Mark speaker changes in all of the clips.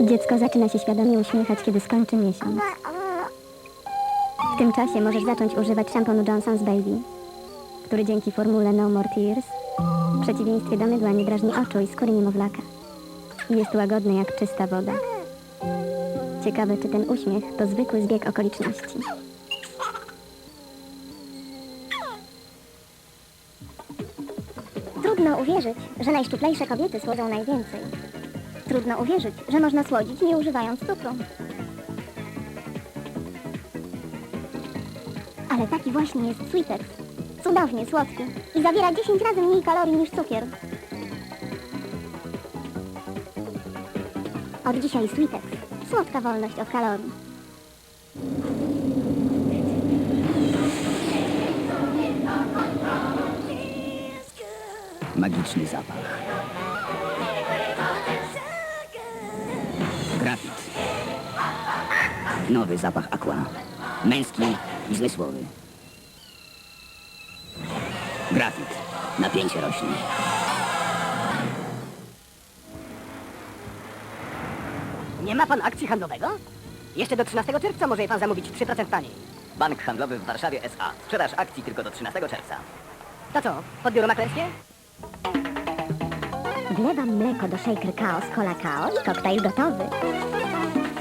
Speaker 1: Dziecko zaczyna się świadomie uśmiechać, kiedy skończy miesiąc. W tym czasie możesz zacząć używać szamponu Johnson's Baby, który dzięki formule No More Tears w przeciwieństwie do mydła nie drażni oczu i skóry niemowlaka. Jest łagodny jak czysta woda. Ciekawe, czy ten uśmiech to zwykły zbieg okoliczności. Trudno uwierzyć, że najszczuplejsze kobiety słodzą najwięcej. Trudno uwierzyć, że można słodzić nie używając cukru. Ale taki właśnie jest Sweetex. Cudownie słodki i zawiera 10 razy mniej kalorii niż cukier. Od dzisiaj Sweetex. Słodka wolność od kalorii.
Speaker 2: Magiczny zapach. Grafit. Nowy zapach aqua. Męski i zmysłowy. Grafit. Napięcie rośnie.
Speaker 3: Nie ma pan akcji handlowego? Jeszcze do 13 czerwca może je pan zamówić 3% taniej.
Speaker 4: Bank Handlowy w Warszawie S.A. Sprzedaż akcji tylko do 13 czerwca.
Speaker 3: To co, pod biuro maklerskie?
Speaker 1: Wlewam mleko do shaker kao z cola kao i koktajl gotowy.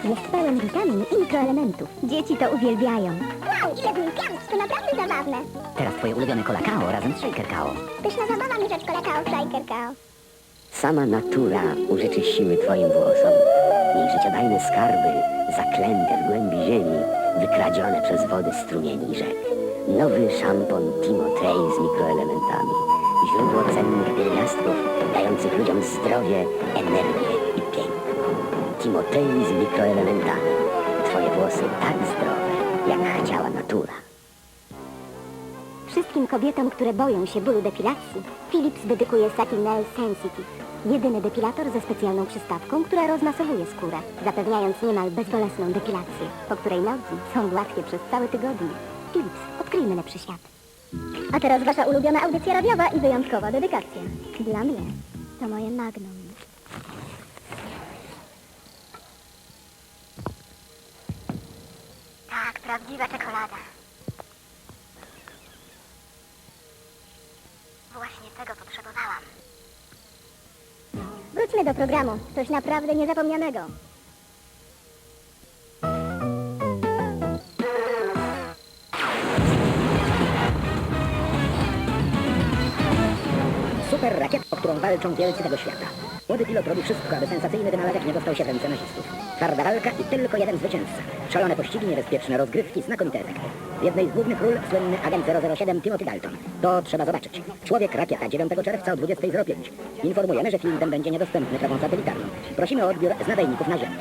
Speaker 1: Jest pełen witamin i mikroelementów. Dzieci to uwielbiają.
Speaker 5: Wow, ile wulkanów, to naprawdę zabawne.
Speaker 2: Teraz twoje ulubione cola kao razem z shaker kao.
Speaker 5: Pyszna zabawa mieszać kolekao, szajker kao.
Speaker 2: Sama natura użyczy siły twoim włosom. Jej życiodajne skarby, zaklęte w głębi ziemi, wykradzione przez wody strumieni rzek. Nowy szampon Timotej z mikroelementami. Źródło cennych pierwiastków, dających ludziom zdrowie, energię i piękno. Timotej z mikroelementami. Twoje włosy tak zdrowe, jak chciała natura.
Speaker 1: Wszystkim kobietom, które boją się bólu depilacji, Philips dedykuje Satinel Sensitive. Jedyny depilator ze specjalną przystawką, która rozmasowuje skórę, zapewniając niemal bezbolesną depilację, po której nogi są gładkie przez cały tygodnie. Philips, odkryjmy lepszy świat. A teraz wasza ulubiona audycja radiowa i wyjątkowa dedykacja. Dla mnie to moje magnum.
Speaker 5: Tak, prawdziwa czekolada. Właśnie tego potrzebowałam.
Speaker 1: Wróćmy do programu. Coś naprawdę niezapomnianego.
Speaker 3: Walczą wielcy tego świata. Młody pilot robi wszystko, aby sensacyjny wynalazek nie dostał się w ręce nazistów. Twarda walka i tylko jeden zwycięzca. Szalone pościgi, niebezpieczne rozgrywki, znakomite efekty. W jednej z głównych ról słynny agent 007 Timothy Dalton. To trzeba zobaczyć. Człowiek rakieta 9 czerwca o 20.05. Informujemy, że film ten będzie niedostępny prawą satelitarną. Prosimy o odbiór z nadajników na ziemi.